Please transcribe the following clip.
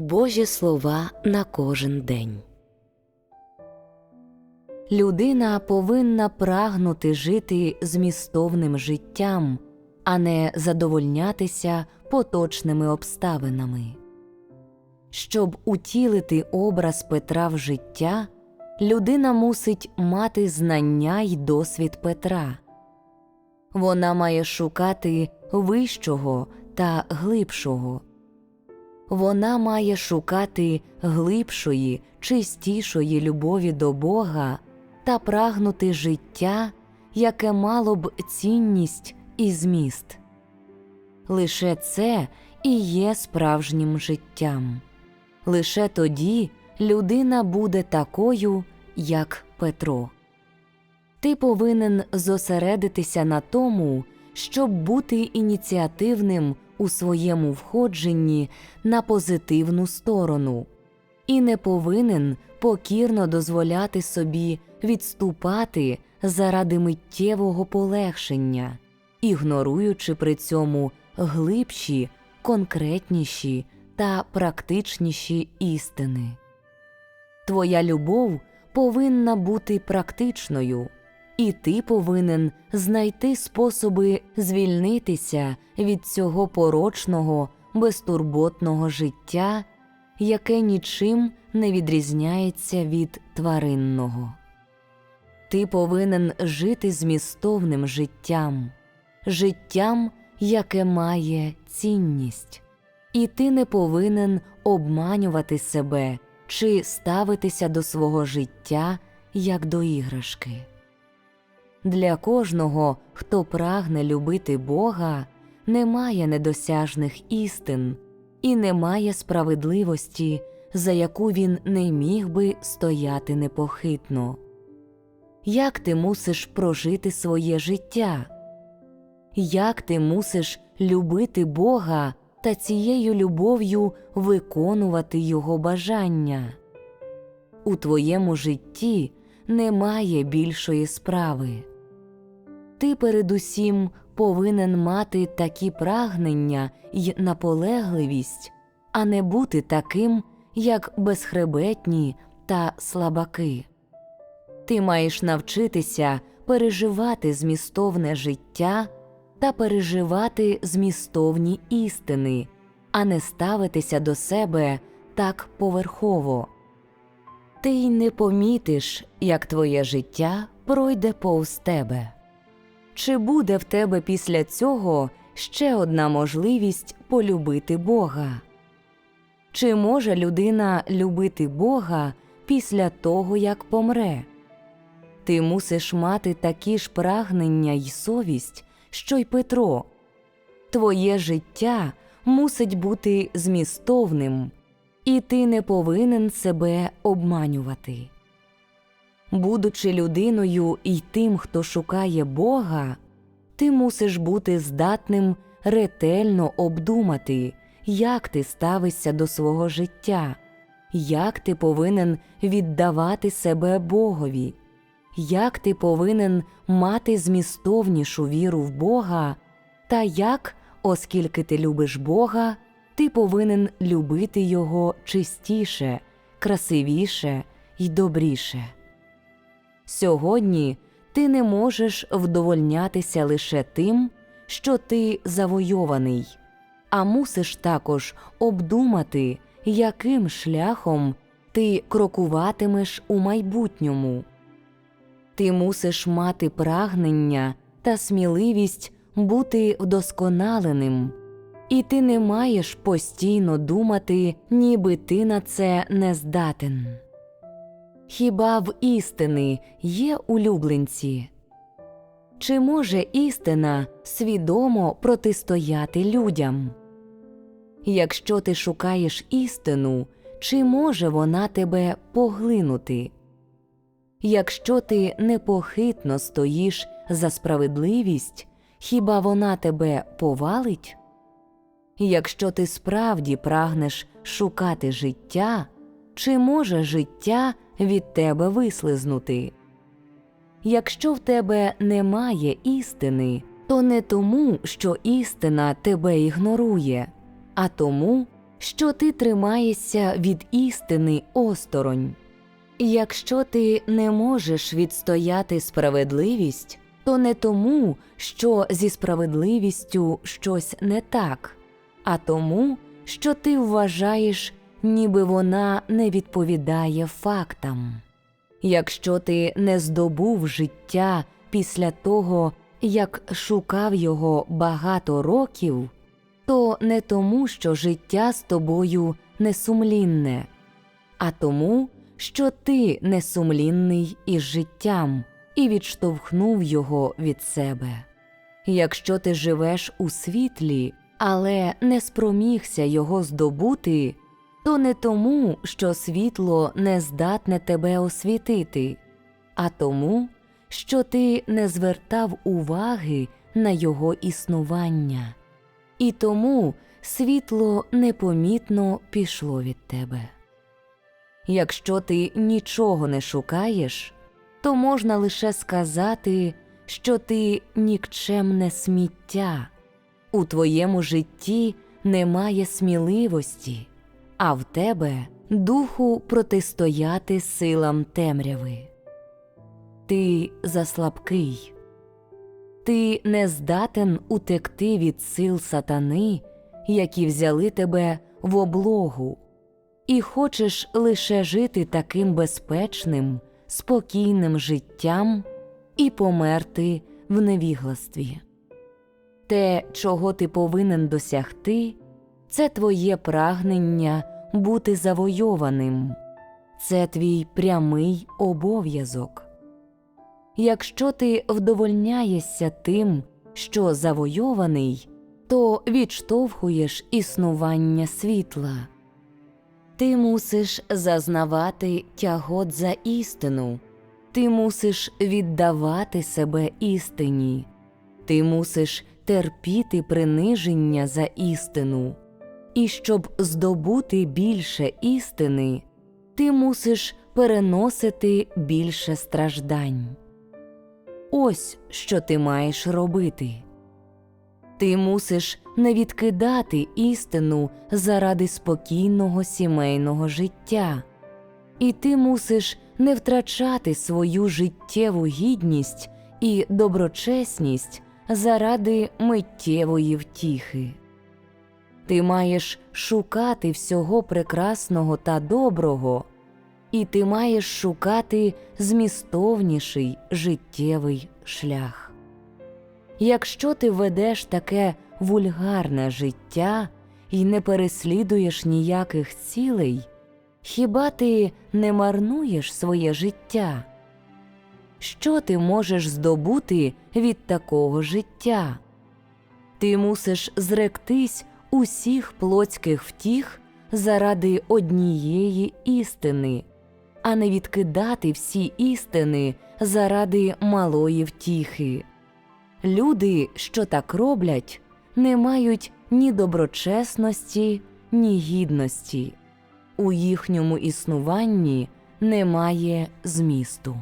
Божі слова на кожен день. Людина повинна прагнути жити змістовним життям, а не задовольнятися поточними обставинами. Щоб утілити образ Петра в життя, людина мусить мати знання й досвід Петра. Вона має шукати вищого та глибшого. Вона має шукати глибшої, чистішої любові до Бога та прагнути життя, яке мало б цінність і зміст. Лише це і є справжнім життям. Лише тоді людина буде такою, як Петро. Ти повинен зосередитися на тому, щоб бути ініціативним у своєму входженні на позитивну сторону, і не повинен покірно дозволяти собі відступати заради миттєвого полегшення, ігноруючи при цьому глибші, конкретніші та практичніші істини. Твоя любов повинна бути практичною, і ти повинен знайти способи звільнитися від цього порочного, безтурботного життя, яке нічим не відрізняється від тваринного. Ти повинен жити змістовним життям, життям, яке має цінність, і ти не повинен обманювати себе чи ставитися до свого життя як до іграшки. Для кожного, хто прагне любити Бога, немає недосяжних істин і немає справедливості, за яку він не міг би стояти непохитно. Як ти мусиш прожити своє життя? Як ти мусиш любити Бога та цією любов'ю виконувати Його бажання? У твоєму житті немає більшої справи. Ти передусім повинен мати такі прагнення й наполегливість, а не бути таким, як безхребетні та слабаки. Ти маєш навчитися переживати змістовне життя та переживати змістовні істини, а не ставитися до себе так поверхово. Ти й не помітиш, як твоє життя пройде повз тебе. Чи буде в тебе після цього ще одна можливість полюбити Бога? Чи може людина любити Бога після того, як помре? Ти мусиш мати такі ж прагнення й совість, що й Петро. Твоє життя мусить бути змістовним, і ти не повинен себе обманювати. Будучи людиною і тим, хто шукає Бога, ти мусиш бути здатним ретельно обдумати, як ти ставишся до свого життя, як ти повинен віддавати себе Богові, як ти повинен мати змістовнішу віру в Бога, та як, оскільки ти любиш Бога, ти повинен любити Його чистіше, красивіше й добріше. Сьогодні ти не можеш вдовольнятися лише тим, що ти завойований, а мусиш також обдумати, яким шляхом ти крокуватимеш у майбутньому. Ти мусиш мати прагнення та сміливість бути вдосконаленим, і ти не маєш постійно думати, ніби ти на це не здатен. Хіба в істини є улюбленці? Чи може істина свідомо протистояти людям? Якщо ти шукаєш істину, чи може вона тебе поглинути? Якщо ти непохитно стоїш за справедливість, хіба вона тебе повалить? Якщо ти справді прагнеш шукати життя, чи може життя від тебе вислизнути? Якщо в тебе немає істини, то не тому, що істина тебе ігнорує, а тому, що ти тримаєшся від істини осторонь. Якщо ти не можеш відстояти справедливість, то не тому, що зі справедливістю щось не так, а тому, що ти вважаєш, ніби вона не відповідає фактам. Якщо ти не здобув життя після того, як шукав його багато років, то не тому, що життя з тобою несумлінне, а тому, що ти несумлінний із життям і відштовхнув його від себе. Якщо ти живеш у світлі, але не спромігся його здобути, то не тому, що світло не здатне тебе освітити, а тому, що ти не звертав уваги на його існування, і тому світло непомітно пішло від тебе. Якщо ти нічого не шукаєш, то можна лише сказати, що ти нікчемне сміття, у твоєму житті немає сміливості, а в тебе духу протистояти силам темряви. Ти заслабкий, ти не здатен утекти від сил сатани, які взяли тебе в облогу, і хочеш лише жити таким безпечним, спокійним життям і померти в невігластві. Те, чого ти повинен досягти, це твоє прагнення бути завойованим, це твій прямий обов'язок. Якщо ти вдовольняєшся тим, що завойований, то відштовхуєш існування світла. Ти мусиш зазнавати тягот за істину, ти мусиш віддавати себе істині, ти мусиш терпіти приниження за істину, і щоб здобути більше істини, ти мусиш переносити більше страждань. Ось що ти маєш робити. Ти мусиш не відкидати істину заради спокійного сімейного життя, і ти мусиш не втрачати свою життєву гідність і доброчесність заради миттєвої втіхи. Ти маєш шукати всього прекрасного та доброго, і ти маєш шукати змістовніший життєвий шлях. Якщо ти ведеш таке вульгарне життя і не переслідуєш ніяких цілей, хіба ти не марнуєш своє життя? Що ти можеш здобути від такого життя? Ти мусиш зректись усіх плотських втіх заради однієї істини, а не відкидати всі істини заради малої втіхи. Люди, що так роблять, не мають ні доброчесності, ні гідності. У їхньому існуванні немає змісту.